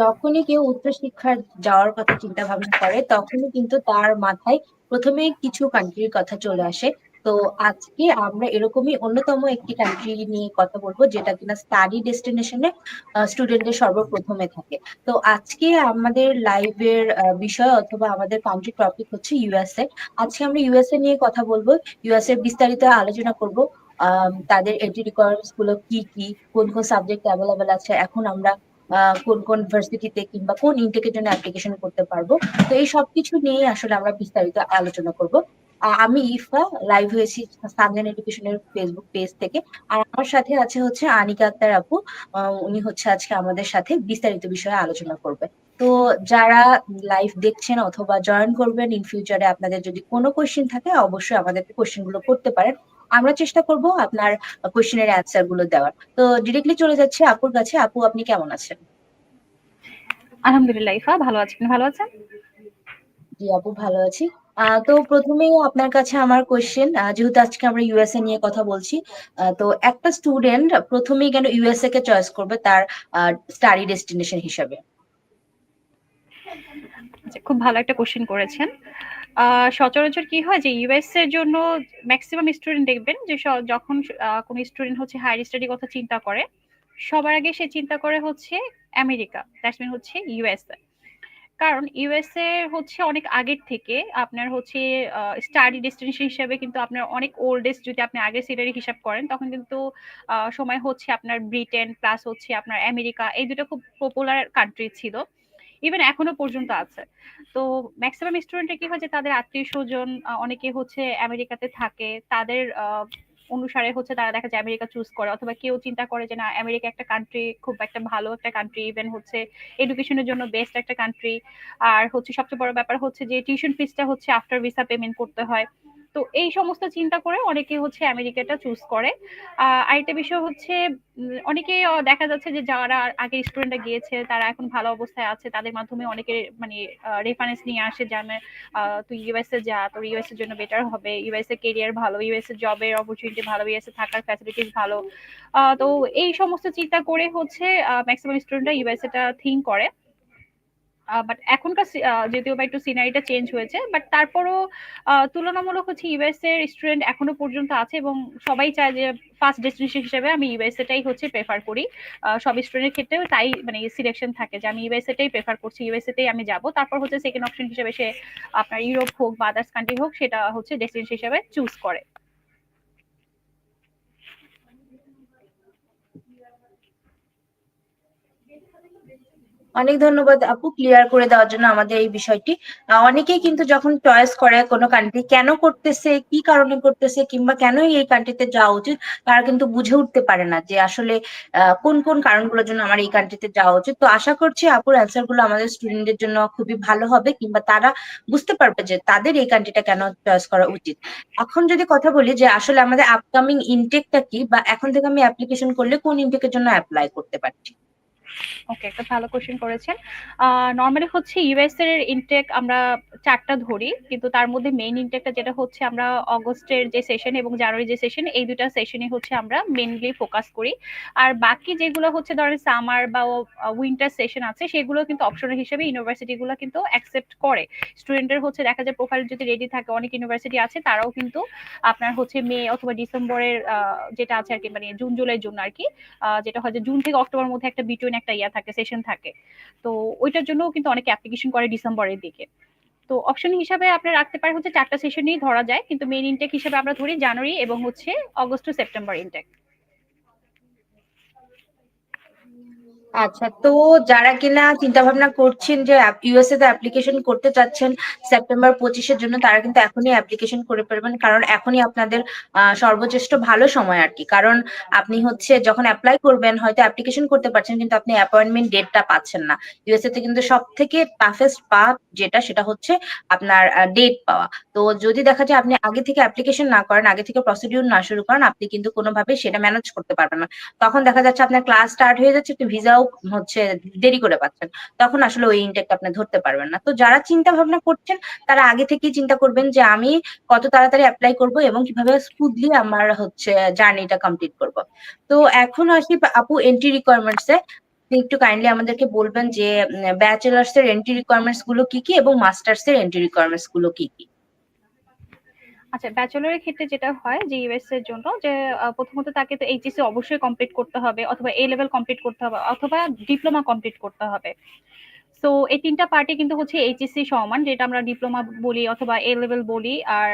যখনই কেউ উচ্চশিক্ষার যাওয়ার কথা চিন্তা ভাবনা করে, তখনই কিন্তু তার মাথায় প্রথমে কিছু কান্ট্রির কথা চলে আসে। তো আজকে আমরা এরকমই অন্যতম একটি কান্ট্রি নিয়ে কথা বলব, যেটা কিনা স্টাডি ডেস্টিনেশনে স্টুডেন্টদের সর্বপ্রথমে থাকে। তো আজকে আমাদের লাইভের বিষয় অথবা আমাদের কান্ট্রি টপিক হচ্ছে ইউএসএ আজকে আমরা ইউএসএ নিয়ে কথা বলব ইউএসএ বিস্তারিত আলোচনা করব। তাদের এন্ট্রি রিকোয়ারমেন্টসগুলো কি কি, কোন কোন সাবজেক্ট অ্যাভেলেবেল আছে, এখন আমরা কোন কোন ভার্সিটিতে কিংবা কোন ইনটেকের জন্য অ্যাপ্লিকেশন করতে পারব। তো এই সবকিছু নিয়ে আসলে আমরা বিস্তারিত আলোচনা করব। আমি ইফা লাইভ হয়েছি সানলাইন এডুকেশনের ফেসবুক পেজ থেকে। আর আমার সাথে আছে হচ্ছে আনিকা আক্তার আপু। উনি হচ্ছে আজকে আমাদের সাথে বিস্তারিত বিষয়ে আলোচনা করবে। তো যারা লাইভ দেখছেন অথবা জয়েন করবেন ইন ফিউচারে আপনাদের যদি কোনো কোয়েশ্চেন থাকে, অবশ্যই আমাদের কোয়েশ্চেনগুলো করতে পারেন। আমরা চেষ্টা করব আপনার কোয়েশ্চেনের অ্যান্সারগুলো দেওয়ার। তো ডিরেক্টলি চলে যাচ্ছে আপুর কাছে। আপু আপনি কেমন আছেন? আলহামদুলিল্লাহ ইফা ভালো আছেন ভালো আছেন? জি আপু ভালো আছি। তো প্রথমেই আপনার কাছে আমার কোয়েশ্চেন যেহেতু আজকে আমরা ইউএসএ নিয়ে কথা বলছি তো একটা স্টুডেন্ট প্রথমেই কেন ইউএসএ কে চয়েস করবে তার স্টাডি ডেস্টিনেশন হিসাবে? আচ্ছা, খুব ভালো একটা কোশ্চেন করেছেন। সচরাচর কি হয় যে ইউএস এর জন্য ম্যাক্সিমাম স্টুডেন্ট দেখবেন যে যখন কোন স্টুডেন্ট হচ্ছে হায়ার স্টাডি কথা চিন্তা করে, সবার আগে সে চিন্তা করে হচ্ছে আমেরিকা দ্যাটস মিন হচ্ছে ইউএসএ কারণ ইউএসএ হচ্ছে অনেক আগের থেকে আপনার হচ্ছে স্টাডি ডেস্টিনেশন হিসেবে কিন্তু আপনার অনেক ওল্ডেস্ট যদি আপনি আগের সিটারি হিসাব করেন, তখন কিন্তু সময় হচ্ছে আপনার ব্রিটেন প্লাস হচ্ছে আপনার আমেরিকা এই দুটো খুব পপুলার কান্ট্রি ছিল। ইভেন এখনও পর্যন্ত আছে। তো ম্যাক্সিমাম স্টুডেন্টের কি হয় যে, তাদের আত্মীয় স্বজন অনেকে হচ্ছে আমেরিকাতে থাকে। তাদের অনুসারে হচ্ছে তারা দেখা যায় আমেরিকা চুজ করে। অথবা কেউ চিন্তা করে যে, না, আমেরিকা একটা কান্ট্রি খুব একটা ভালো একটা কান্ট্রি ইভেন হচ্ছে এডুকেশনের জন্য বেস্ট একটা কান্ট্রি আর হচ্ছে সবচেয়ে বড় ব্যাপার হচ্ছে যে টিউশন ফিসটা হচ্ছে আফটার ভিসা পেমেন্ট করতে হয়। তো এই সমস্ত চিন্তা করে অনেকে হচ্ছে আমেরিকাটা চুজ করে। আরেকটা বিষয় হচ্ছে অনেকে দেখা যাচ্ছে যে যারা আগে স্টুডেন্টরা গিয়েছে, তারা এখন ভালো অবস্থায় আছে, তাদের মাধ্যমে অনেকে মানে রেফারেন্স নিয়ে আসে যে আমি তুই ইউএসএ যা, তোর ইউএস এর জন্য বেটার হবে ইউএস এ কেরিয়ার ভালো ইউএস এ জবের অপরচুনিটি ভালো ইউএস এ থাকার ফ্যাসিলিটিস ভালো। তো এই সমস্ত চিন্তা করে হচ্ছে ম্যাক্সিমাম স্টুডেন্টরা ইউএস এটা থিঙ্ক করে। বাট এখনকার যদিও বা একটু সিনারিটা চেঞ্জ হয়েছে বাট তারপরও তুলনামূলক হচ্ছে ইউএস এর স্টুডেন্ট এখনও পর্যন্ত আছে এবং সবাই চায় যে ফার্স্ট ডেস্টিনেশন হিসেবে আমি ইউএস এটাই হচ্ছে প্রেফার করি। সব স্টুডেন্টের ক্ষেত্রেও তাই মানে সিলেকশন থাকে যে আমি ইউএস এটাই প্রেফার করছি ইউএস এতেই আমি যাব। তারপর হচ্ছে সেকেন্ড অপশন হিসেবে সে আপনার ইউরোপ হোক বা আদার্স কান্ট্রি হোক, সেটা হচ্ছে ডেস্টিনেশন হিসেবে চুজ করে। অনেক ধন্যবাদ আপু ক্লিয়ার করে দেওয়ার জন্য আমাদের এই বিষয়টি। অনেকেই কিন্তু যখন চয়েস করে কোনো কান্ট্রি কেন করতেছে, কি কারণে করতেছে কিংবা কেন এই কান্ট্রিতে যাওয়া উচিত, তারা কিন্তু বুঝে উঠতে পারে না যে আসলে কোন কোন কারণগুলোর জন্য আমার এই কান্ট্রিতে যাওয়া উচিত। তো আশা করছি আপুর অ্যান্সারগুলো আমাদের স্টুডেন্টদের জন্য খুবই ভালো হবে কিংবা তারা বুঝতে পারবে যে তাদের এই কান্ট্রিটা কেন চয়েস করা উচিত। এখন যদি কথা বলি যে আসলে আমাদের আপকামিং ইনটেকটা কি বা এখন থেকে আমি অ্যাপ্লিকেশন করলে কোন ইনটেকের জন্য অ্যাপ্লাই করতে পারছি? ওকে, একটা ভালো কোশ্চেন করেছেন। নর্মালি হচ্ছে ইউএস এর ইনটেক আমরা চারটা ধরি, কিন্তু তার মধ্যে মেইন ইনটেকটা যেটা হচ্ছে আমরা অগস্টের যে সেশন এবং জানুয়ারি যে সেশন এই দুটা সেশনে হচ্ছে আমরা মেইনলি ফোকাস করি। আর বাকি যেগুলো হচ্ছে ধরেন সামার বা উইন্টার সেশন আছে, সেগুলো কিন্তু অপশনাল হিসেবে ইউনিভার্সিটিগুলো কিন্তু অ্যাকসেপ্ট করে। স্টুডেন্টের হচ্ছে দেখা যায় প্রোফাইল যদি রেডি থাকে, অনেক ইউনিভার্সিটি আছে, তারাও কিন্তু আপনার হচ্ছে মে অথবা ডিসেম্বরের যেটা আছে আর কি মানে জুন জুলাইয়ের জন্য আর কি যেটা হয় জুন থেকে অক্টোবর মধ্যে একটা বিটুইন একটা ইয়া থাকে সেশন থাকে। তো ওইটার জন্য কিন্তু অনেকে অ্যাপ্লিকেশন করে ডিসেম্বরের দিকে। তো অপশন হিসাবে আপনার রাখতে পারেন হচ্ছে চারটা সেশনই ধরা যায়, কিন্তু মেইন ইনটেক হিসাবে আমরা ধরি জানুয়ারি এবং হচ্ছে অগস্ট টু সেপ্টেম্বর ইনটেক আচ্ছা তো যারা কিনা চিন্তা ভাবনা করছেন যে ইউএসএ তে অ্যাপ্লিকেশন করতে চাচ্ছেন সেপ্টেম্বর পঁচিশের জন্য, তারা কিন্তু এখনই অ্যাপ্লিকেশন করে ফেলবেন। কারণ এখনই আপনাদের সর্বশ্রেষ্ঠ ভালো সময় আর কি। কারণ আপনি হচ্ছে যখন অ্যাপ্লাই করবেন, হয়তো অ্যাপ্লিকেশন করতে পারছেন, কিন্তু আপনি অ্যাপয়েন্টমেন্ট ডেটটা পাচ্ছেন না। ইউএসএ তে কিন্তু সব থেকে টাফেস্ট পা যেটা, সেটা হচ্ছে আপনার ডেট পাওয়া। তো যদি দেখা যায় আপনি আগে থেকে অ্যাপ্লিকেশন না করেন, আগে থেকে প্রসিডিউর না শুরু করেন, আপনি কিন্তু কোনোভাবে সেটা ম্যানেজ করতে পারবেন না। তখন দেখা যাচ্ছে আপনার ক্লাস স্টার্ট হয়ে যাচ্ছে, একটু ভিসা সেটাও হচ্ছে দেরি করে পাচ্ছেন। তখন আসলে ওই ইনটেকটা আপনি ধরতে পারবেন না। তো যারা চিন্তা ভাবনা করছেন, তারা আগে থেকেই চিন্তা করবেন যে আমি কত তাড়াতাড়ি অ্যাপ্লাই করব এবং কীভাবে স্মুথলি আমার হচ্ছে জার্নিটা কমপ্লিট করব। তো এখন আসি আপু এন্ট্রি রিকোয়ারমেন্টস এ। একটু কাইন্ডলি আমাদেরকে বলবেন যে ব্যাচেলার্স এর এন্ট্রি রিকোয়ারমেন্টসগুলো কি কি এবং মাস্টার্স এর এন্ট্রি রিকোয়ারমেন্টসগুলো কি কি? আচ্ছা ব্যাচেলরের ক্ষেত্রে যেটা হয় যে ইউএস এর জন্য যে প্রথমত তাকে তো এইচএসসি অবশ্যই কমপ্লিট করতে হবে অথবা এ লেভেল কমপ্লিট করতে হবে অথবা ডিপ্লোমা কমপ্লিট করতে হবে। সো এই তিনটা পার্টি কিন্তু হচ্ছে এইচএসসি সমান যেটা আমরা ডিপ্লোমা বলি অথবা এ লেভেল বলি আর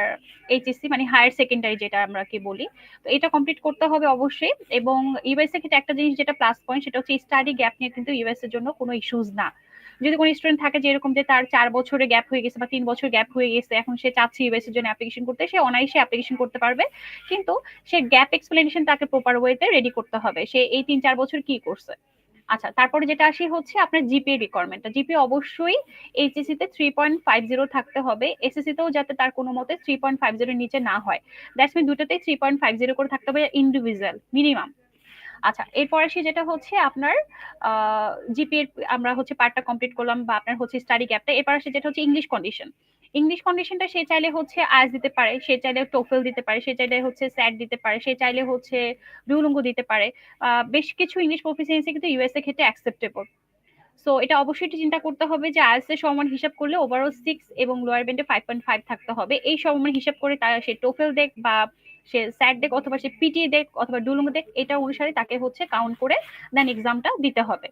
এইচএসসি মানে হায়ার সেকেন্ডারি যেটা আমরা কি বলি। তো এটা কমপ্লিট করতে হবে অবশ্যই এবং ইউএস এর ক্ষেত্রে একটা জিনিস যেটা প্লাস পয়েন্ট সেটা হচ্ছে স্টাডি গ্যাপ নিয়ে কিন্তু ইউএস এর জন্য কোনো ইস্যুস না। যদি কোনো স্টুডেন্ট থাকে যে এরকম যে তার চার বছরের গ্যাপ হয়ে গেছে বা তিন বছর গ্যাপ হয়ে গেছে, এখন সে চাচ্ছে ইউএস এর জন্য অ্যাপ্লিকেশন করতে, সে অনায়াসে অ্যাপ্লিকেশন করতে পারবে। কিন্তু সে গ্যাপ এক্সপ্লেনেশন তাকে প্রপার ওয়েতে রেডি করতে হবে। সে এই তিন চার বছর কি করছে? আচ্ছা তারপরে যেটা আসি হচ্ছে আপনার জিপি রিকোয়ারমেন্টটা জিপি অবশ্যই এইচএসসি তে থ্রি পয়েন্ট ফাইভ জিরো থাকতে হবে। এসএসসি তেও যাতে তার কোনো মতে থ্রি পয়েন্ট ফাইভ জিরোর নিচে না হয়। দ্যাটস মিন দুটোতেই থ্রি পয়েন্ট ফাইভ জিরো করে থাকতে হবে ইন্ডিভিজুয়াল মিনিমাম আচ্ছা এরপর আসি যেটা হচ্ছে আপনার জিপি আমরা হচ্ছে পার্টটা কমপ্লিট করলাম বা আপনার হচ্ছে স্টাডি গ্যাপটা এরপর আসে যেটা হচ্ছে ইংলিশ কন্ডিশন ইংলিশ কন্ডিশনটা সে চাইলে হচ্ছে আজ দিতে পারে, সে চাইলে টোফেল দিতে পারে, সে চাইলে হচ্ছে স্যাট দিতে পারে, সে চাইলে হচ্ছে ডুলুঙ্গো দিতে পারে। বেশ কিছু ইংলিশ প্রফিসিয়েন্সি কিন্তু ইউএস এর ক্ষেত্রে অ্যাকসেপ্টেবল সো এটা অবশ্যই একটু চিন্তা করতে হবে যে আইএলস এর সমান হিসাব করলে ওভারঅল সিক্স এবং লোয়ার বেন্ডে ফাইভ পয়েন্ট ফাইভ থাকতে হবে। এই সমান হিসাব করে তার সে টোফেল দেখ বা সে স্যাট দেখ অথবা সে পিটি দেখ অথবা ডুলুঙ্গো দেখ এটা অনুসারে তাকে হচ্ছে কাউন্ট করে দেন এক্সামটা দিতে হবে।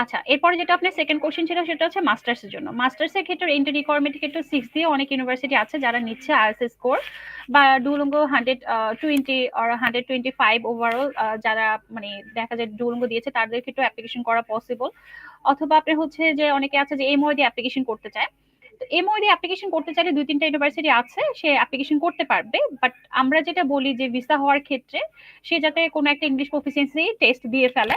আচ্ছা এরপরে যেটা আপনার সেকেন্ড কোশ্চেন ছিল, সেটা হচ্ছে মাস্টার্স এর জন্য। মাস্টার্স এর ক্ষেত্রে এন্ট্রি রিকোয়ারমেন্টের ক্ষেত্রে সিক্স দিয়ে অনেক ইউনিভার্সিটি আছে যারা নিচ্ছে আইএলস স্কোর বা ডুলুঙ্গো হান্ড্রেড টোয়েন্টি আর হান্ড্রেড টোয়েন্টি ফাইভ ওভারঅল যারা মানে দেখা যায় ডুলুঙ্গো দিয়েছে, তাদের ক্ষেত্রে অ্যাপ্লিকেশন করা পসিবল অথবা আপনার হচ্ছে যে অনেকে আছে যে এমওআই দিয়ে অ্যাপ্লিকেশন করতে চায়। দিয়ে অ্যাপ্লিকেশন করতে চাইলে দুই তিনটা ইউনিভার্সিটি আছে, সে অ্যাপ্লিকেশন করতে পারবে। বাট আমরা যেটা বলি যে ভিসা হওয়ার ক্ষেত্রে, সে যাতে কোনো একটা ইংলিশ প্রফিসিয়েন্সি টেস্ট দিয়ে ফেলে।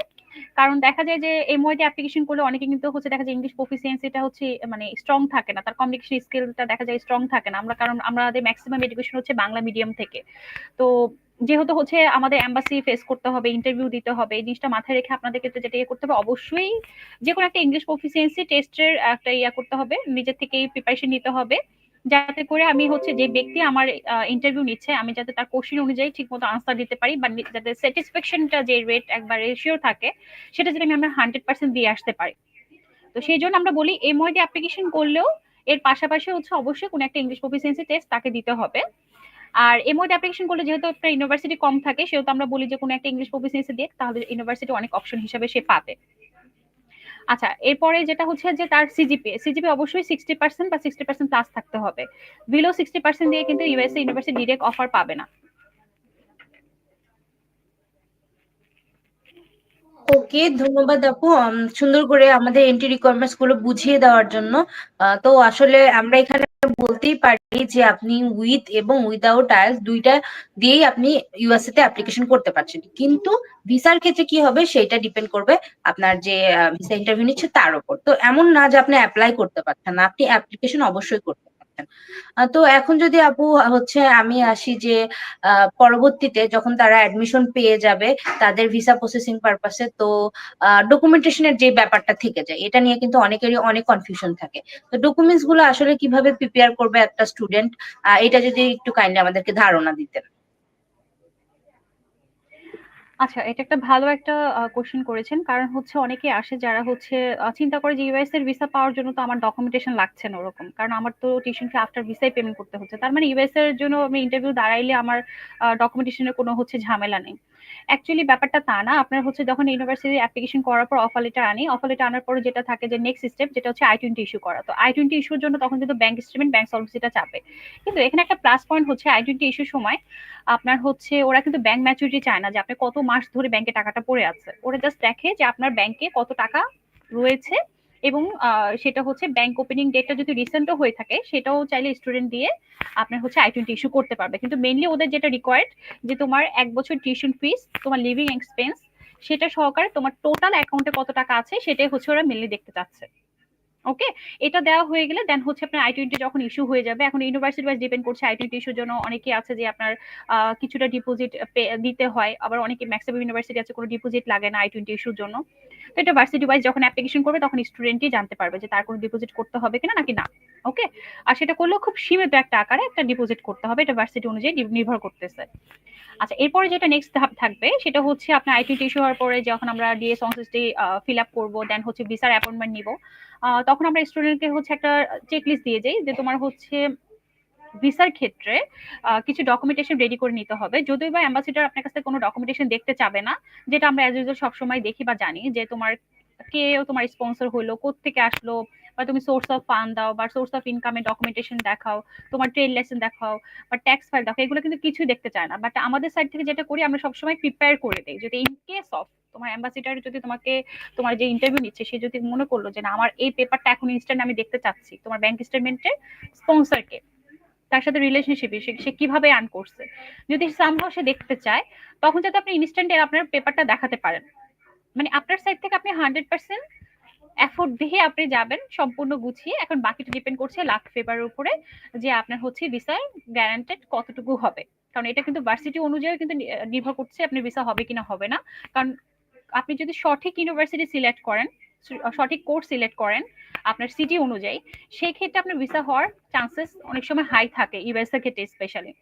কারণ দেখা যায় যে এমওআইটি অ্যাপ্লিকেশন করলে অনেকে কিন্তু হচ্ছে দেখা যায় ইংলিশ প্রফিসিয়েন্সিটা হচ্ছে মানে স্ট্রং থাকে না। তার কমিউনিকেশন স্কিলটা দেখা যায় স্ট্রং থাকে না। আমরা, কারণ আমাদের ম্যাক্সিমাম এডুকেশন হচ্ছে বাংলা মিডিয়াম থেকে। তো যেহেতু হচ্ছে আমাদের এম্বাসি ফেস করতে হবে ইন্টারভিউ দিতে হবে, এই জিনিসটা মাথায় রেখে আপনাদের ক্ষেত্রে যেটা ইয়ে করতে হবে, অবশ্যই যে কোনো একটা ইংলিশ প্রফিসিয়েন্সি টেস্টের একটা ইয়া করতে হবে, নিজের থেকেই প্রিপারেশন নিতে হবে, যাতে করে আমি হচ্ছে যে ব্যক্তি আমার ইন্টারভিউ নিচ্ছে, আমি যাতে তার কোশ্চেন অনুযায়ী ঠিক মতো আনসার দিতে পারি বা যাতে স্যাটিসফ্যাকশনটা যে রেট একবার রেশিও থাকে, সেটা যদি আমি আমার হান্ড্রেড পার্সেন্ট দিয়ে আসতে পারি। তো সেই জন্য আমরা বলি এমওআইডি অ্যাপ্লিকেশন করলেও এর পাশাপাশি হচ্ছে অবশ্যই কোনো একটা ইংলিশ প্রফিসিয়েন্সি টেস্ট তাকে দিতে হবে। আর এমওআইডি অ্যাপ্লিকেশন করলে যেহেতু একটা ইউনিভার্সিটি কম থাকে, সেহেতু আমরা বলি যে কোনো একটা ইংলিশ প্রফিসিয়েন্সি দিয়ে, তাহলে ইউনিভার্সিটি অনেক অপশন হিসাবে সে পাবে। আচ্ছা এরপরে যেটা হচ্ছে যে তার সিজিপি সিজিপি অবশ্যই সিক্সটি পার্সেন্ট বা সিক্সটি পার্সেন্ট প্লাস থাকতে হবে। বিলো সিক্সটি পার্সেন্ট দিয়ে কিন্তু ইউএসএ ইউনিভার্সিটি ডিরেক্ট অফার পাবে না। ওকে ধন্যবাদ আপু। সুন্দর করে আমাদের এন্ট্রি রিকোয়ারমেন্টসগুলো বুঝিয়ে দেওয়ার জন্য। তো আসলে আমরা এখানে বলতেই পারি যে আপনি উইথ এবং উইদাউট আইএলস দুইটা দিয়েই আপনি ইউএসএ তে অ্যাপ্লিকেশন করতে পারছেন। কিন্তু ভিসার ক্ষেত্রে কি হবে সেটা ডিপেন্ড করবে আপনার যে ভিসা ইন্টারভিউ নিচ্ছে তার উপর তো এমন না যে আপনি অ্যাপ্লাই করতে পারছেন না, আপনি অ্যাপ্লিকেশন অবশ্যই করতে পারছেন তো এখন যদি আপু, হচ্ছে আমি আসি যে পরবর্তীতে যখন তারা অ্যাডমিশন পেয়ে যাবে তাদের ভিসা প্রসেসিং পারপাসে তো ডকুমেন্টেশনের যে ব্যাপারটা থেকে যায়, এটা নিয়ে কিন্তু অনেকেরই অনেক কনফিউশন থাকে। তো ডকুমেন্টসগুলো আসলে কীভাবে প্রিপেয়ার করবে একটা স্টুডেন্ট এটা যদি একটু কাইন্ডলি আমাদেরকে ধারণা দিতেন। আচ্ছা এটা একটা ভালো একটা কোশ্চেন করেছেন। কারণ হচ্ছে অনেকে আসে যারা হচ্ছে চিন্তা করে যে ইউএস এর ভিসা পাওয়ার জন্য তো আমার ডকুমেন্টেশন লাগছে না ওরকম। কারণ আমার তো টিউশন ফি আফটার ভিসাই পেমেন্ট করতে হচ্ছে। তার মানে ইউএস এর জন্য আমি ইন্টারভিউ দাঁড়াইলে আমার ডকুমেন্টেশনের কোনো হচ্ছে ঝামেলা নেই। অ্যাকচুয়ালি ব্যাপারটা তা না। আপনার হচ্ছে যখন ইউনিভার্সিটি অ্যাপ্লিকেশন করার পর অফার লেটার আনি অফার লেটার আনার পরে যেটা থাকে যে নেক্সট স্টেপ যেটা হচ্ছে আই টোয়েন্টি ইস্যু করা। তো আই টোয়েন্টি ইস্যুর জন্য তখন কিন্তু ব্যাংক স্টেটমেন্ট ব্যাংক সলভেন্সিটা চাপে। কিন্তু এখানে একটা প্লাস পয়েন্ট হচ্ছে আই টোয়েন্টি ইস্যুর সময় আপনার হচ্ছে ওরা কিন্তু ব্যাংক ম্যাচুরিটি চায় না যে আপনি কত মাস ধরে ব্যাংকে টাকাটা পড়ে আছে। ওরা জাস্ট দেখে যে আপনার ব্যাংকে কত টাকা রয়েছে এবং সেটা হচ্ছে ব্যাংক ওপেনিং ডেটটা যদি রিসেন্টও হয়ে থাকে, সেটাও চাইলে স্টুডেন্ট দিয়ে আপনার হচ্ছে আই টোয়েন্টি ইস্যু করতে পারবে। কিন্তু মেনলি ওদের যেটা রিকোয়ার্ড যে তোমার এক বছর টিউশন ফিস তোমার লিভিং এক্সপেন্স সেটা সহকারে তোমার টোটাল অ্যাকাউন্টে কত টাকা আছে, সেটাই হচ্ছে ওরা মেনলি দেখতে চাচ্ছে। ওকে এটা দেওয়া হয়ে গেলে দেন হচ্ছে আপনার আই টোয়েন্টি যখন ইস্যু হয়ে যাবে, এখন ইউনিভার্সিটি ওয়াইজ ডিপেন্ড করছে আই টোয়েন্টি ইস্যুর জন্য অনেকে আছে যে আপনার কিছুটা ডিপোজিট দিতে হয়, আবার অনেকে ম্যাক্সিমাম ইউনিভার্সিটি আছে কোনো ডিপোজিট লাগে না আই টোয়েন্টি ইস্যুর জন্য। তো এটা ভার্সিটি ওয়াইজ যখন অ্যাপ্লিকেশন করবে তখন স্টুডেন্টই জানতে পারবে যে তার কোনো ডিপোজিট করতে হবে কিনা নাকি না ওকে আর সেটা করলেও খুব সীমিত একটা আকারে একটা ডিপোজিট করতে হবে, এটা ভার্সিটি অনুযায়ী নির্ভর করতেছে। আচ্ছা এরপরে যেটা নেক্সট ধাপ থাকবে সেটা হচ্ছে আপনার আইটি ইস্যু হওয়ার পরে যখন আমরা ডিএস সংশ্লিষ্টে ফিল আপ করব দেন হচ্ছে ভিসার অ্যাপয়েন্টমেন্ট নিব তখন আমরা স্টুডেন্টকে হচ্ছে একটা চেক লিস্ট দিয়ে যাই যে তোমার হচ্ছে ভিসার ক্ষেত্রে কিছু ডকুমেন্টেশন রেডি করে নিতে হবে। যদিও বা অ্যাম্বাসিডার আপনার কাছে কোনো ডকুমেন্টেশন দেখতে চাবে না, যেটা আমরা অ্যাজ ইউজুয়াল সবসময় দেখি বা জানি যে তোমার কে তোমার স্পন্সর হলো থেকে আসলো, বা তুমি সোর্স অফ ফান্ড দাও, বা সোর্স অফ ইনকামের ডকুমেন্টেশন দেখাও, তোমার ট্রেড লেসন দেখাও, বা ট্যাক্স ফাইল দেখাও, এগুলো কিন্তু কিছুই দেখতে চায় না। বাট আমাদের সাইড থেকে যেটা করি, আমরা সবসময় প্রিপেয়ার করে দিই। যদি ইন কেস অফ তোমার অ্যাম্বাসিডার যদি তোমাকে, তোমার যে ইন্টারভিউ নিচ্ছে, সে যদি মনে করল যে না, আমার এই পেপারটা এখন ইনস্ট্যান্ট আমি দেখতে চাচ্ছি, তোমার ব্যাংক স্টেটমেন্টের স্পন্সরকে তার সাথে রিলেশনশিপ সে কীভাবে আর্ন করছে। যদি সামহাও সে দেখতে চায়, তখন যাতে আপনি ইনস্ট্যান্ট আপনার পেপারটা দেখাতে পারেন। মানে আপনার সাইড থেকে আপনি হান্ড্রেড পার্সেন্ট এফোর্ট দিয়ে আপনি যাবেন, সম্পূর্ণ গুছিয়ে। এখন বাকিটা ডিপেন্ড করছে লাখ পেপারের উপরে, যে আপনার হচ্ছে ভিসার গ্যারান্টেড কতটুকু হবে। কারণ এটা কিন্তু ভার্সিটি অনুযায়ী কিন্তু নির্ভর করছে আপনার ভিসা হবে কিনা হবে না। কারণ আপনি যদি সঠিক ইউনিভার্সিটি সিলেক্ট করেন সঠিক কোর্স সিলেক্ট করেন আপনার সিটি অনুযায়ী। সেই ক্ষেত্রে আপনার ভিসা হওয়ার চান্সেস অনেক সময় হাই থাকে ইউএসএর ক্ষেত্রে স্পেশালি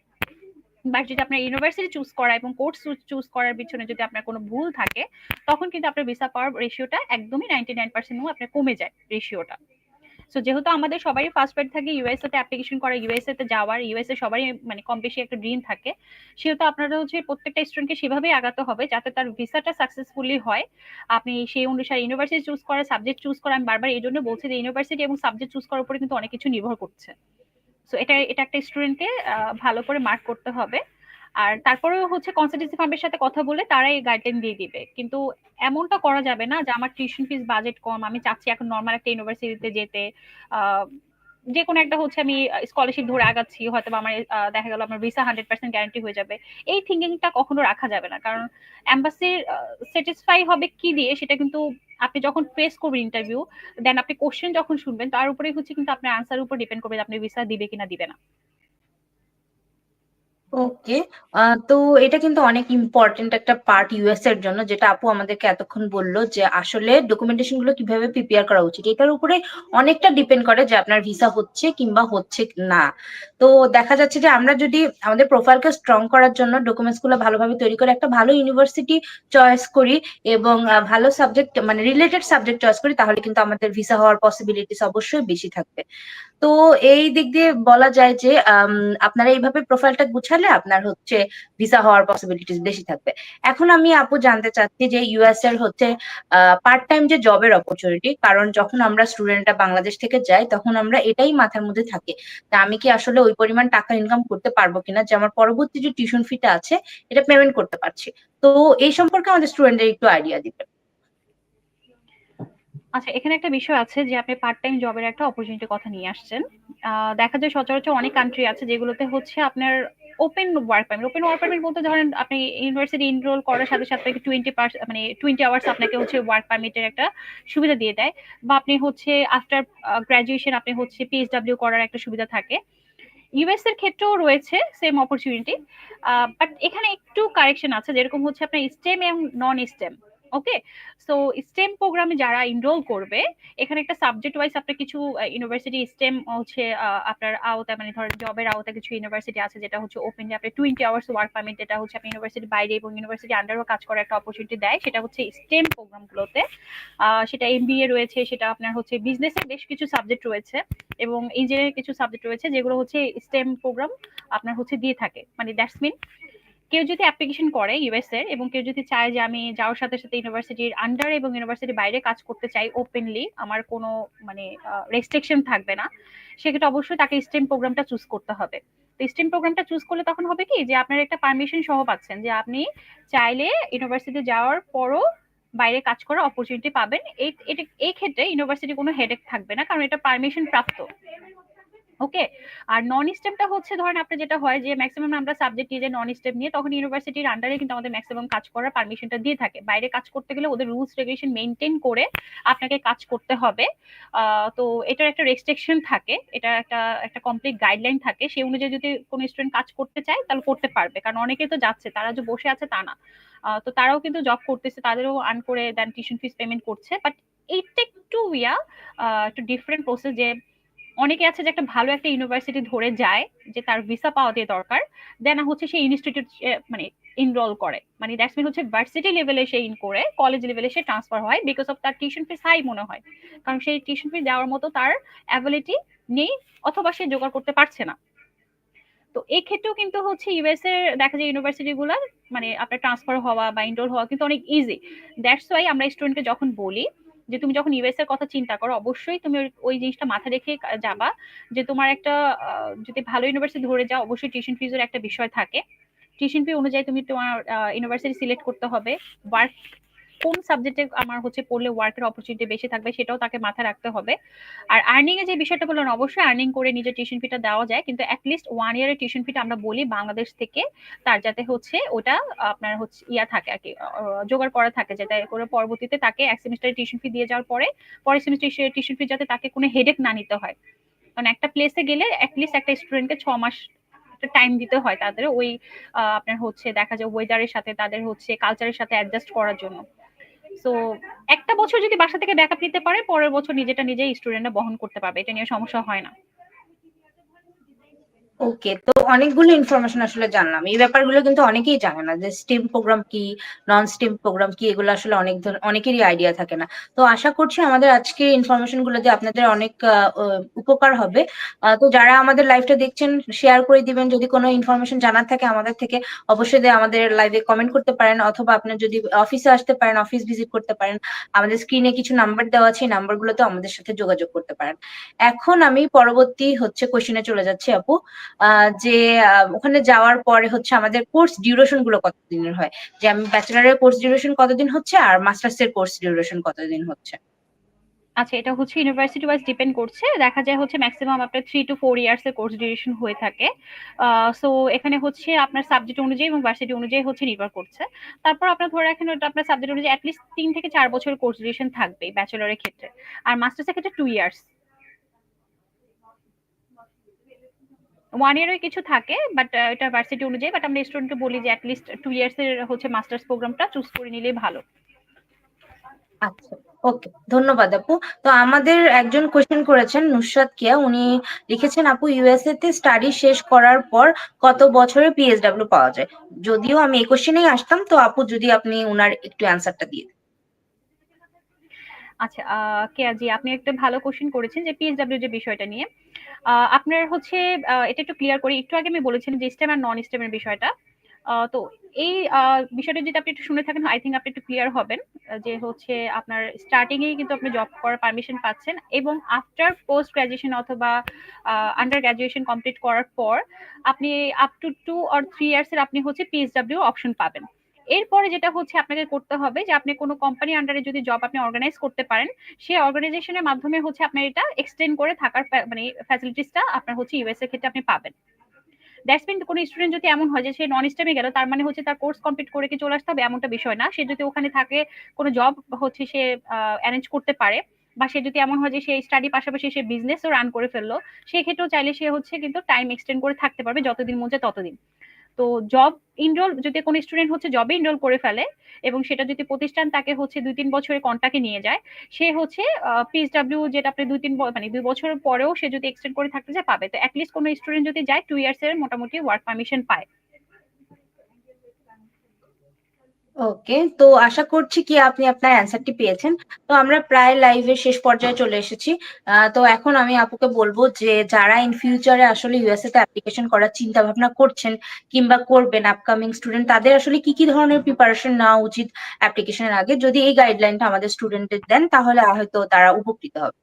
বাট যদি আপনার ইউনিভার্সিটি চুজ করা এবং কোর্স চুজ করার পিছনে যদি আপনার কোনো ভুল থাকে, তখন কিন্তু আপনার ভিসা পাওয়ার রেশিওটা একদমই নাইনটি নাইন পার্সেন্ট আপনার কমে যায় রেশিওটা সো যেহেতু আমাদের সবারই পেড থাকে ইউএসএ তে অ্যাপ্লিকেশন করা ইউএসএ তে যাওয়ার ইউএসএ সবারই মানে কম বেশি একটা ড্রিম থাকে। সেহেতু আপনারা হচ্ছে প্রত্যেকটা স্টুডেন্টকে সেভাবেই আগাতে হবে, যাতে তার ভিসাটা সাকসেসফুলি হয়। আপনি সেই অনুসারে ইউনিভার্সিটি চুজ করা সাবজেক্ট চুজ করা, আমি বারবার এই জন্য বলছি যে ইউনিভার্সিটি এবং সাবজেক্ট চুজ করার উপরে কিন্তু অনেক কিছু নির্ভর করছে। সো এটা এটা একটা স্টুডেন্টকে ভালো করে মার্ক করতে হবে। আর তারপরেও হচ্ছে কনসালটেন্সি ফার্মের সাথে কথা বলে তারাই গাইডলাইন দিয়ে দিবে। কিন্তু এমনটা করা যাবে না যে আমার টিউশন ফিস বাজেট কম, আমি চাচ্ছি এখন নর্মাল একটা ইউনিভার্সিটিতে যেতে যে কোনো একটা হচ্ছে আমি স্কলারশিপ ধরে আগাচ্ছি হয়তো আমার দেখা গেল আমার ভিসা হান্ড্রেড পার্সেন্ট গ্যারান্টি হয়ে যাবে। এই থিঙ্কিংটা কখনো রাখা যাবে না। কারণ অ্যাম্বাসির স্যাটিসফাই হবে কি দিয়ে সেটা কিন্তু আপনি যখন ফেস করবেন ইন্টারভিউ দেন আপনি কোশ্চেন যখন শুনবেন, তার উপরেই হচ্ছে কিন্তু আপনার আনসার উপর ডিপেন্ড করবে আপনি ভিসা দিবে কিনা, দিবে না। ওকে। তো এটা কিন্তু অনেক ইম্পর্টেন্ট একটা পার্ট ইউএস এর জন্য যেটা আপু আমাদেরকে এতক্ষণ বলল যে আসলে ডকুমেন্টেশনগুলো কীভাবে প্রিপেয়ার করা উচিত। এটার উপরে অনেকটা ডিপেন্ড করে যে আপনার ভিসা হচ্ছে কিংবা হচ্ছে না। তো দেখা যাচ্ছে যে আমরা যদি আমাদের প্রোফাইলকে স্ট্রং করার জন্য ডকুমেন্টসগুলো ভালোভাবে তৈরি করে একটা ভালো ইউনিভার্সিটি চয়েস করি এবং ভালো সাবজেক্ট মানে রিলেটেড সাবজেক্ট চয়েস করি, তাহলে কিন্তু আমাদের ভিসা হওয়ার পসিবিলিটিস অবশ্যই বেশি থাকবে। তো এই দিক দিয়ে বলা যায় যে আপনারা এইভাবে প্রোফাইলটা গুছালে আপনার হচ্ছে ভিসা হওয়ার পসিবিলিটিস বেশি থাকবে। এখন আমি আপু জানতে চাচ্ছি যে ইউএস এর হচ্ছে পার্ট টাইম যে জবের অপরচুনিটি কারণ যখন আমরা স্টুডেন্টরা বাংলাদেশ থেকে যাই, তখন আমরা এটাই মাথার মধ্যে থাকে। তা আমি কি আসলে ওই পরিমাণ টাকা ইনকাম করতে পারব কিনা, যে আমার পরবর্তী যে টিউশন ফিটা আছে, এটা পেমেন্ট করতে পারছি। তো এই সম্পর্কে আমাদের স্টুডেন্টদের একটু আইডিয়া দিবেন। আচ্ছা এখানে একটা বিষয় আছে যে আপনি পার্ট টাইম জবের একটা অপরচুনিটির কথা নিয়ে আসছেন। দেখা যায় সচরাচর অনেক কান্ট্রি আছে যেগুলোতে হচ্ছে আপনার open work permit open work permit বলতে ধরেন আপনি ইউনিভার্সিটি এনরোল করার সাথে সাথে টোয়েন্টি মানে টোয়েন্টি আওয়ার্স আপনাকে হচ্ছে ওয়ার্ক পারমিটের একটা সুবিধা দিয়ে দেয় বা আপনি হচ্ছে আফটার গ্রাজুয়েশন আপনি হচ্ছে পিএইচডাব্লিউ করার একটা সুবিধা থাকে। ইউএস এর ক্ষেত্রেও রয়েছে সেম অপরচুনিটি বাট এখানে একটু কারেকশন আছে যেরকম হচ্ছে আপনার স্টেম এবং non STEM okay so STEM প্রোগ্রামে যারা এনরোল করবে, এখানে একটা সাবজেক্ট ওয়াইজ আপনার কিছু ইউনিভার্সিটি স্টেম হচ্ছে আপনার আওতায় মানে ধরেন জবের আওতা কিছু ইউনিভার্সিটি আছে, যেটা হচ্ছে ওপেনলি আপনি টোয়েন্টি আওয়ার্স ওয়ার্ক পারমিট যেটা হচ্ছে আপনি ইউনিভার্সিটি বাইরে এবং ইউনিভার্সিটি আন্ডারও কাজ করার একটা অপরচুনিটি দেয়, সেটা হচ্ছে স্টেম প্রোগ্রামগুলোতে সেটা এমবিএ রয়েছে, সেটা আপনার হচ্ছে বিজনেসের বেশ কিছু সাবজেক্ট রয়েছে এবং ইঞ্জিনিয়ারিং কিছু সাবজেক্ট রয়েছে, যেগুলো হচ্ছে স্টেম প্রোগ্রাম আপনার হচ্ছে দিয়ে থাকে। মানে দ্যাটস মিন কেউ যদি অ্যাপ্লিকেশন করে ইউএস এর এবং কেউ যদি চায় যে আমি যাওয়ার সাথে সাথে ইউনিভার্সিটির আন্ডার এবং ইউনিভার্সিটির বাইরে কাজ করতে চাই ওপেনলি আমার কোনো মানে রেস্ট্রিকশন থাকবে না, সেক্ষেত্রে অবশ্যই তাকে স্টেম প্রোগ্রামটা চুজ করতে হবে। তো স্টেম প্রোগ্রামটা চুজ করলে তখন হবে কি যে আপনার একটা পারমিশন সহ পাচ্ছেন যে আপনি চাইলে ইউনিভার্সিটি যাওয়ার পরও বাইরে কাজ করার অপরচুনিটি পাবেন। এই এই ক্ষেত্রে ইউনিভার্সিটি কোনো হেডেক থাকবে না, কারণ এটা পারমিশন প্রাপ্ত। ওকে আর নন স্টেমটা হচ্ছে, ধরেন আপনার যেটা হয় যে ম্যাক্সিমাম আমরা সাবজেক্ট নিয়ে নন স্টেম নিয়ে, তখন ইউনিভার্সিটির আন্ডারে কিন্তু আমাদের ম্যাক্সিমাম কাজ করার পারমিশনটা দিয়ে থাকে। বাইরে কাজ করতে গেলে ওদের রুলস রেগুলেশন মেনটেন করে আপনাকে কাজ করতে হবে। তো এটার একটা রেস্ট্রিকশন থাকে, এটা একটা একটা কমপ্লিট গাইডলাইন থাকে। সেই অনুযায়ী যদি কোনো স্টুডেন্ট কাজ করতে চায়, তাহলে করতে পারবে। কারণ অনেকে তো যাচ্ছে, তারা যে বসে আছে তা না। তো তারাও কিন্তু জব করতেছে, তাদেরও আর্ন করে দেন টিউশন ফিস পেমেন্ট করছে। বাট এইটা একটু ইয়া একটু ডিফারেন্ট প্রসেস যে অনেকে আছে যে একটা ভালো একটা ইউনিভার্সিটি ধরে যায়, যে তার ভিসা পাওয়া দিয়ে দরকার দেন হচ্ছে সেই ইনস্টিটিউট মানে ইনরোল করে। মানে দ্যাটস মিন হচ্ছে ভার্সিটি লেভেলে সে ইন করে কলেজ লেভেলে সে ট্রান্সফার হয় বিকজ অফ তার টিউশন ফিস হাই মনে হয়। কারণ সেই টিউশন ফিস দেওয়ার মতো তার অ্যাবিলিটি নেই অথবা সে জোগাড় করতে পারছে না। তো এই ক্ষেত্রেও কিন্তু হচ্ছে ইউএস এর দেখা যায় ইউনিভার্সিটি গুলা মানে আপনার ট্রান্সফার হওয়া বা ইনরোল হওয়া কিন্তু অনেক ইজি দ্যাটস ওয়াই আমরা স্টুডেন্টকে যখন বলি যে তুমি যখন ইউএস এর কথা চিন্তা করো, অবশ্যই তুমি ওই জিনিসটা মাথায় রেখে যাবা। যে তোমার একটা যদি ভালো ইউনিভার্সিটি ধরে যাও, অবশ্যই টিউশন ফিজের একটা বিষয় থাকে। টিউশন ফি অনুযায়ী তুমি তোমার ইউনিভার্সিটি সিলেক্ট করতে হবে। ওয়ার্ক কোন সাবজেক্টে আমার হচ্ছে পড়লে ওয়ার্কের অপরচুনিটি বেশি থাকবে সেটাও তাকে মাথায় রাখতে হবে। আর আর্নিং এর যে বিষয়টা বললেন, অবশ্যই আর্নিং করে নিজের টিউশন ফিটা দেওয়া যায়, কিন্তু অ্যাটলিস্ট ওয়ান ইয়ারের টিউশন ফিটা আমরা বলি বাংলাদেশ থেকে, তার যাতে হচ্ছে ওটা আপনার হচ্ছে ইয়া থাকে আর কি জোগাড় করা থাকে, যাতে করে পরবর্তীতে তাকে এক সেমিস্টারের টিউশন ফি দিয়ে যাওয়ার পরে পরের সেমিস্টার টিউশন ফি যাতে তাকে কোনো হেডেক না নিতে হয়। কারণ একটা প্লেসে গেলে অ্যাটলিস্ট একটা স্টুডেন্টকে ছ মাস টাইম দিতে হয় তাদের ওই আপনার হচ্ছে দেখা যায় ওয়েদারের সাথে তাদের হচ্ছে কালচারের সাথে অ্যাডজাস্ট করার জন্য। সো একটা বছর যদি বাসা থেকে ব্যাকআপ নিতে পারে, পরের বছর নিজেটা নিজেই স্টুডেন্টরা বহন করতে পারবে। এটা নিয়ে সমস্যা হয় না। ওকে তো অনেকগুলো ইনফরমেশন আসলে জানলাম। এই ব্যাপারগুলো কিন্তু অনেকেই জানে না যে স্টিম প্রোগ্রাম কি নন স্টিম প্রোগ্রাম কি, এগুলো আসলে অনেক অনেকেরই আইডিয়া থাকে না। তো আশা করছি আমাদের আজকে ইনফরমেশনগুলো যে আপনাদের অনেক উপকার হবে তো যারা আমাদের লাইভটা দেখছেন শেয়ার করে দিবেন। যদি কোনো ইনফরমেশন জানার থাকে আমাদের থেকে, অবশ্যই আমাদের লাইভে কমেন্ট করতে পারেন, অথবা আপনি যদি অফিসে আসতে পারেন অফিস ভিজিট করতে পারেন, আমাদের স্ক্রিনে কিছু নাম্বার দেওয়া আছে, এই নাম্বারগুলোতে আমাদের সাথে যোগাযোগ করতে পারেন। এখন আমি পরবর্তী হচ্ছে কোশ্চেনে চলে যাচ্ছি আপু। যে ওখানে যাওয়ার পরে হচ্ছে আমাদের কোর্স ডিউরেশনগুলো কতদিনের হয়? যে, আমি ব্যাচেলারের কোর্স ডিউরেশন কতদিন হচ্ছে আর মাস্টার্স এর কোর্স ডিউরেশন কতদিন হচ্ছে? আচ্ছা এটা হচ্ছে ইউনিভার্সিটি ওয়াইজ ডিপেন্ড করছে। দেখা যায় হচ্ছে ম্যাক্সিমাম আপনার থ্রি টু ফোর ইয়ার্স এর কোর্স ডিউরেশন হয়ে থাকে। সো এখানে হচ্ছে আপনার সাবজেক্ট অনুযায়ী এবং ভার্সিটি অনুযায়ী হচ্ছে নির্ভর করছে। তারপর আপনার ধরে রাখেন ওটা আপনার সাবজেক্ট অনুযায়ী অ্যাটলিস্ট তিন থেকে চার বছরের কোর্স ডিউরেশন থাকবে ব্যাচেলরের ক্ষেত্রে। আর মাস্টার্সের ক্ষেত্রে টু ইয়ার্স ওয়ান ইয়ারের কিছু থাকে বাট এটা ভার্সিটি অনুযায়ী বাট আমরা স্টুডেন্টকে বলি যে অ্যাটলিস্ট টু ইয়ার্স এর হচ্ছে মাস্টার্স প্রোগ্রামটা চুজ করে নিলেই ভালো। আচ্ছা ওকে ধন্যবাদ আপু। তো আমাদের একজন কোয়েশ্চেন করেছেন নুসরাত কিয়া, উনি লিখেছেন, আপু ইউএসএ তে স্টাডি শেষ করার পর কত বছরের পিএসডব্লিউ পাওয়া যায়? যদিও আমি এই কোশ্চেনেই আসতাম, তো আপু, যদি আপনি উনার একটু অ্যান্সারটা দিয়ে আচ্ছা কেয়া জি আপনি একটা ভালো কোশ্চেন করেছেন যে পিএসডব্লিউ যে বিষয়টা নিয়ে। আপনার হচ্ছে এটা একটু ক্লিয়ার করি। একটু আগে আমি বলেছিলাম যে স্টেম আর নন স্টেমের বিষয়টা। তো এই বিষয়টা যদি আপনি একটু শুনে থাকেন আই থিঙ্ক আপনি একটু ক্লিয়ার হবেন যে হচ্ছে আপনার স্টার্টিং এ কিন্তু আপনি জব করার পারমিশন পাচ্ছেন এবং আফটার পোস্ট গ্রাজুয়েশন অথবা আন্ডার গ্রাজুয়েশন কমপ্লিট করার পর আপনি up to two or three years এর আপনি হচ্ছে পিএসডব্লিউ অপশন পাবেন। এরপরে যেটা হচ্ছে আপনাকে করতে হবে যে আপনি কোনো কোম্পানি আন্ডারে যদি জব আপনি অর্গানাইজ করতে পারেন সেই অর্গানাইজেশনের মাধ্যমে হচ্ছে আপনার এটা এক্সটেন্ড করে থাকার মানে ফ্যাসিলিটিসটা আপনার হচ্ছে ইউএস এর ক্ষেত্রে আপনি পাবেন। দ্যাটস মিন কোনো স্টুডেন্ট যদি এমন হয় যে সে নন স্টেমে গেল, তার মানে হচ্ছে তার কোর্স কমপ্লিট করে কি চলে আসতে হবে এমনটা বিষয় না। সে যদি ওখানে থাকে, কোনো জব হচ্ছে সে অ্যারেঞ্জ করতে পারে বা সে যদি এমন হয় যে সে স্টাডি পাশাপাশি সে বিজনেসও রান করে ফেলল, সেক্ষেত্রেও চাইলে সে হচ্ছে কিন্তু টাইম এক্সটেন্ড করে থাকতে পারবে যতদিন মন মধ্যে ততদিন। তো জব ইনরোল যদি কোনো স্টুডেন্ট হচ্ছে জবে ইনরোল করে ফেলে এবং সেটা যদি প্রতিষ্ঠান তাকে হচ্ছে দুই তিন বছরের কন্টাকে নিয়ে যায়, সে হচ্ছে পিএসডাব্লিউ যেটা আপনি দুই তিন মানে দুই বছর পরেও সে যদি এক্সটেন্ড করে থাকতে চায়, পাবে। তো অ্যাটলিস্ট কোনো স্টুডেন্ট যদি যায় টু ইয়ার্স এর মোটামুটি ওয়ার্ক পারমিশন পায়। ওকে তো আশা করছি কি আপনি আপনার অ্যান্সারটি পেয়েছেন। তো আমরা প্রায় লাইভের শেষ পর্যায়ে চলে এসেছি। তো এখন আমি আপুকে বলব যে, যারা ইন ফিউচারে আসলে ইউএসএ তে অ্যাপ্লিকেশন করার চিন্তা ভাবনা করছেন কিংবা করবেন আপকামিং স্টুডেন্ট তাদের আসলে কি কি ধরনের প্রিপারেশন নেওয়া উচিত অ্যাপ্লিকেশনের আগে? যদি এই গাইডলাইনটা আমাদের স্টুডেন্টদের দেন, তাহলে হয়তো তারা উপকৃত হবে।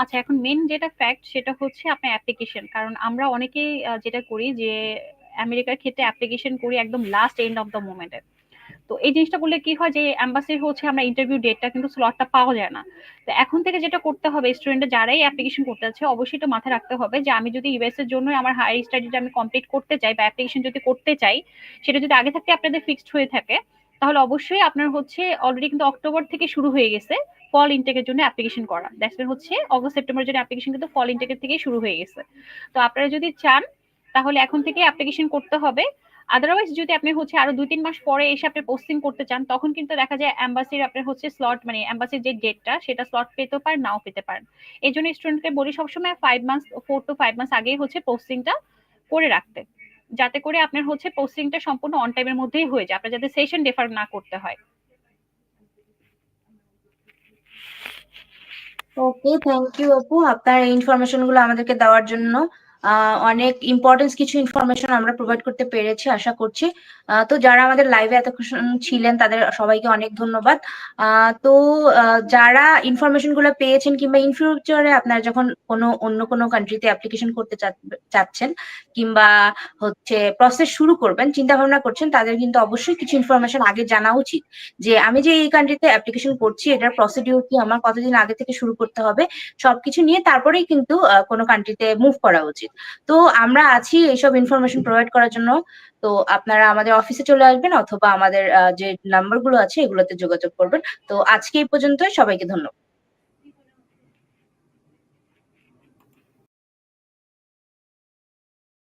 আচ্ছা এখন মেন যেটা ফ্যাক্ট সেটা হচ্ছে আপনার অ্যাপ্লিকেশন কারণ আমরা অনেকেই যেটা করি যে আমেরিকার ক্ষেত্রে অ্যাপ্লিকেশন করি একদম লাস্ট এন্ড অফ দ্য মোমেন্টে তো এই জিনিসটা করলে কি হয় যে অ্যাম্বাসির হচ্ছে আমরা ইন্টারভিউ ডেটটা কিন্তু স্লটটা পাওয়া যায় না। তো এখন থেকে যেটা করতে হবে স্টুডেন্টরা যারাই অ্যাপ্লিকেশন করতে যাচ্ছে, অবশ্যই এটা মাথায় রাখতে হবে যে আমি যদি ইউএস এর জন্য আমার হায়ার স্টাডিটা আমি কমপ্লিট করতে চাই বা অ্যাপ্লিকেশন যদি করতে চাই, সেটা যদি আগে থাকতে আপনাদের ফিক্সড হয়ে থাকে, তাহলে অবশ্যই আপনার হচ্ছে অলরেডি কিন্তু অক্টোবর থেকে শুরু হয়ে গেছে ফল ইনটেকের জন্য অ্যাপ্লিকেশন করা। দ্যাটস হচ্ছে অগস্ট সেপ্টেম্বরের জন্য অ্যাপ্লিকেশন কিন্তু ফল ইনটেকের থেকেই শুরু হয়ে গেছে। তো আপনারা যদি চান, তাহলে এখন থেকে অ্যাপ্লিকেশন করতে হবে। আদারওয়াইজ যদি আপনি হচ্ছে আরও দুই তিন মাস পরে এসে আপনি পোস্টিং করতে চান, তখন কিন্তু দেখা যায় অ্যাম্বাসির আপনার হচ্ছে স্লট মানে অ্যাম্বাসির যে ডেটটা সেটা স্লট পেতেও পারেন, নাও পেতে পারেন। এই জন্য স্টুডেন্টকে বলি সবসময় five months four two five months আগেই হচ্ছে পোস্টিংটা করে রাখতে। যাতে করে আপনার হচ্ছে পোস্টিংটা সম্পূর্ণ অন টাইমের মধ্যেই হয়ে যায়, আপনার যাতে সেশন ডেফার না করতে হয়। ওকে থ্যাংক ইউ আপু। আপনার এই ইনফরমেশনগুলো আমাদেরকে দেওয়ার জন্য। অনেক ইম্পর্টেন্স কিছু ইনফরমেশন আমরা প্রোভাইড করতে পেরেছি, আশা করছি। তো যারা আমাদের লাইভে এতক্ষণ ছিলেন, তাদের সবাইকে অনেক ধন্যবাদ। তো যারা ইনফরমেশনগুলো পেয়েছেন কিংবা ইন ফিউচারে আপনারা যখন কোনো, অন্য কোনো কান্ট্রিতে অ্যাপ্লিকেশন করতে চাচ্ছেন কিংবা হচ্ছে প্রসেস শুরু করবেন চিন্তা ভাবনা করছেন, তাদের কিন্তু অবশ্যই কিছু ইনফরমেশন আগে জানা উচিত যে আমি যে এই কান্ট্রিতে অ্যাপ্লিকেশন করছি, এটার প্রসিডিউর কি, আমার কতদিন আগে থেকে শুরু করতে হবে, সবকিছু নিয়ে তারপরেই কিন্তু কোনো কান্ট্রিতে মুভ করা উচিত। তো আমরা আছি এইসব ইনফরমেশন প্রোভাইড করার জন্য। তো আপনারা আমাদের অফিসে চলে আসবেন অথবা আমাদের যে নাম্বারগুলো আছে এগুলোতে যোগাযোগ করবেন। তো আজকে এই পর্যন্ত সবাইকে ধন্যবাদ।